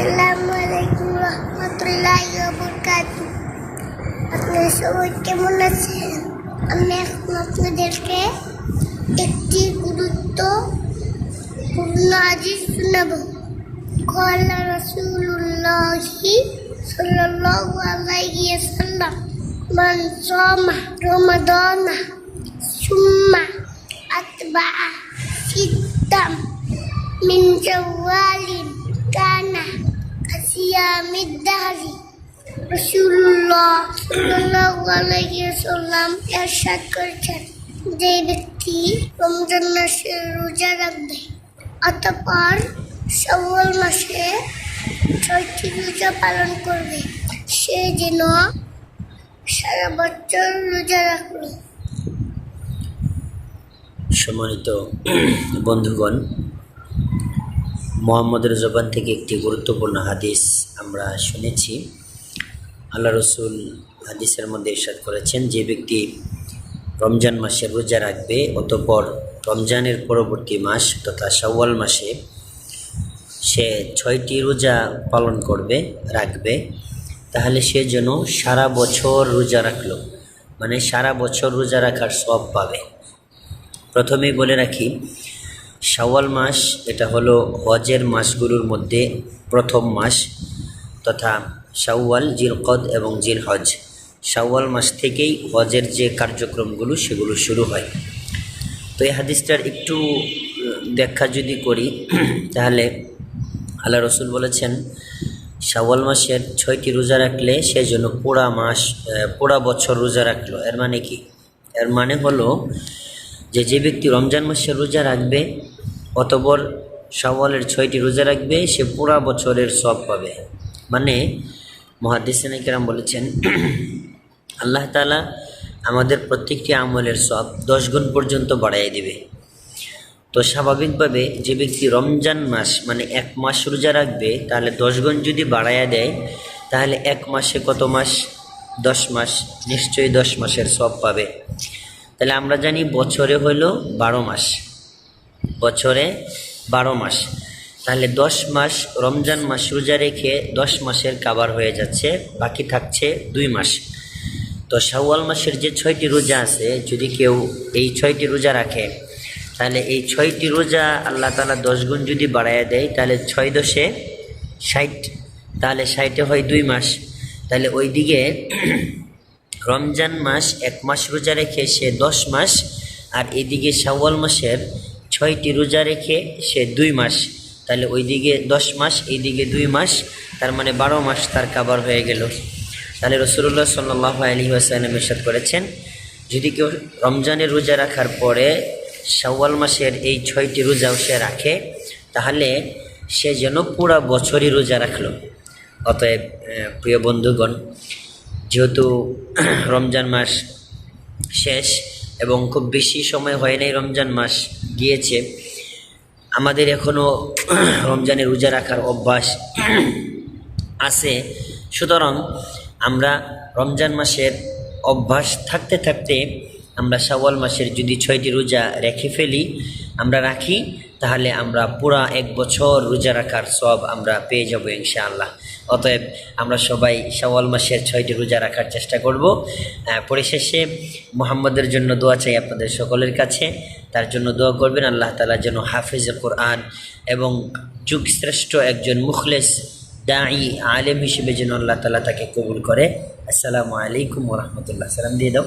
আসসালামু আলাইকুম রহমতুল্লাহ বরকাতু আপনারা সবাই কেমন আছেন আমি এখন আপনাদেরকে একটি গুরুত্বপূর্ণ আজিজ শোনাব কলা রসুল্লাহি সাল্লাল্লাহু আলাইহি ওয়াসাল্লাম মান সামা রমাদানা সুম্মা আতবা'a সিত্তাম من جوال كان كصيام الدهر رسول الله সাল্লাল্লাহু আলাইহি ওয়াসাল্লাম ইরশাদ করেছেন যে ব্যক্তি রমজান মাসে রোজা রাখবে অতঃপর শাওয়াল মাসে ছয়টি রোজা পালন করবে সে যেন সারা বছর রোজা রাখলো সম্মানিত বন্ধুগণ মোহাম্মদের জবান থেকে একটি গুরুত্বপূর্ণ হাদিস আমরা শুনেছি। আল্লাহ রসুল হাদিসের মধ্যে ইরশাদ করেছেন যে ব্যক্তি রমজান মাসে রোজা রাখবে অতপর রমজানের পরবর্তী মাস তথা শাওয়াল মাসে সে ছয়টি রোজা পালন করবে, রাখবে, তাহলে সে যেন সারা বছর রোজা রাখল। মানে সারা বছর রোজা রাখার সব পাবে। প্রথমেই বলে রাখি, শাওয়াল মাস এটা হলো হজের মাসগুলোর মধ্যে প্রথম মাস। তথা শাওয়াল, জিলকদ এবং জিল হজ শাওয়াল মাস থেকেই হজের যে কার্যক্রমগুলো, সেগুলো শুরু হয়। তো এই হাদিসটার একটু ব্যাখ্যা যদি করি, তাহলে আল্লাহ রসুল বলেছেন, শাওয়াল মাসের ছয়টি রোজা রাখলে সেই জন্য পোড়া মাস পোড়া বছর রোজা রাখল। এর মানে কি? এর মানে হলো যে যে ব্যক্তি রমজান মাসের রোজা রাখবে অতবর শাওয়ালের ছয়টি রোজা রাখবে, সে পুরা বছরের সব পাবে। মানে মহাদিসান কেরাম বলেছেন, আল্লাহ তালা আমাদের প্রত্যেকটি আমলের সব দশ গুণ পর্যন্ত বাড়াই দিবে। তো স্বাভাবিকভাবে যে ব্যক্তি রমজান মাস মানে এক মাস রোজা রাখবে, তাহলে দশ গুণ যদি বাড়াইয়া দেয়, তাহলে এক মাসে কত মাস? দশ মাস, নিশ্চয়ই দশ মাসের সব পাবে। তাহলে আমরা জানি বছরে হলো বারো মাস। বছরে বারো মাস। তাহলে দশ মাস রমজান মাস রোজা রেখে দশ মাসের কাবার হয়ে যাচ্ছে, বাকি থাকছে দুই মাস। তো শাওয়াল মাসের যে ছয়টি রোজা আছে, যদি কেউ এই ছয়টি রোজা রাখে, তাহলে এই ছয়টি রোজা আল্লাহ তালা দশ গুণ যদি বাড়াইয়া দেয়, তাহলে ছয় দশে ষাট। তাহলে ষাটে হয় দুই মাস। তাহলে ওইদিকে রমজান মাস এক মাস রোজা রেখে সে দশ মাস, আর এদিকে শাওয়াল মাসের ছয়টি রোজা রেখে সে দুই মাস। তাহলে ওইদিকে দশ মাস এইদিকে দুই মাস, তার মানে বারো মাস তার কাবার হয়ে গেল। তাহলে রসুল্লাহ সাল্লাহ আলী আসালাম ইরশাদ করেছেন, যদি কেউ রমজানের রোজা রাখার পরে শাওয়াল মাসের এই ছয়টি রোজাও সে রাখে, তাহলে সে যেন পুরা বছরই রোজা রাখল। অতএব প্রিয় বন্ধুগণ, যেহেতু রমজান মাস শেষ এবং খুব বেশি সময় হয় নাই রমজান মাস গিয়েছে আমাদের এখনও রমজানের রোজা রাখার অভ্যাস আছে। সুতরাং আমরা রমজান মাসের অভ্যাস থাকতে থাকতে আমরা শাওয়াল মাসের যদি ছয়টি রোজা রেখে ফেলি, আমরা রাখি, তাহলে আমরা পুরা এক বছর রোজা রাখার সব আমরা পেয়ে যাব ইনশাআল্লাহ। অতএব আমরা সবাই শাওয়াল মাসের ছয়টি রোজা রাখার চেষ্টা করব। পরিশেষে মোহাম্মদের জন্য দোয়া চাই আপনাদের সকলের কাছে। তার জন্য দোয়া করবেন, আল্লাহ তালা যেন হাফেজে কোরআন এবং যুগশ্রেষ্ঠ একজন মুখলেস দাঁড়ি আলেম হিসেবে যেন আল্লাহ তালা তাকে কবুল করে। আসসালামু আলাইকুম রহমতুল্লাহ। সালাম দিয়ে দাও।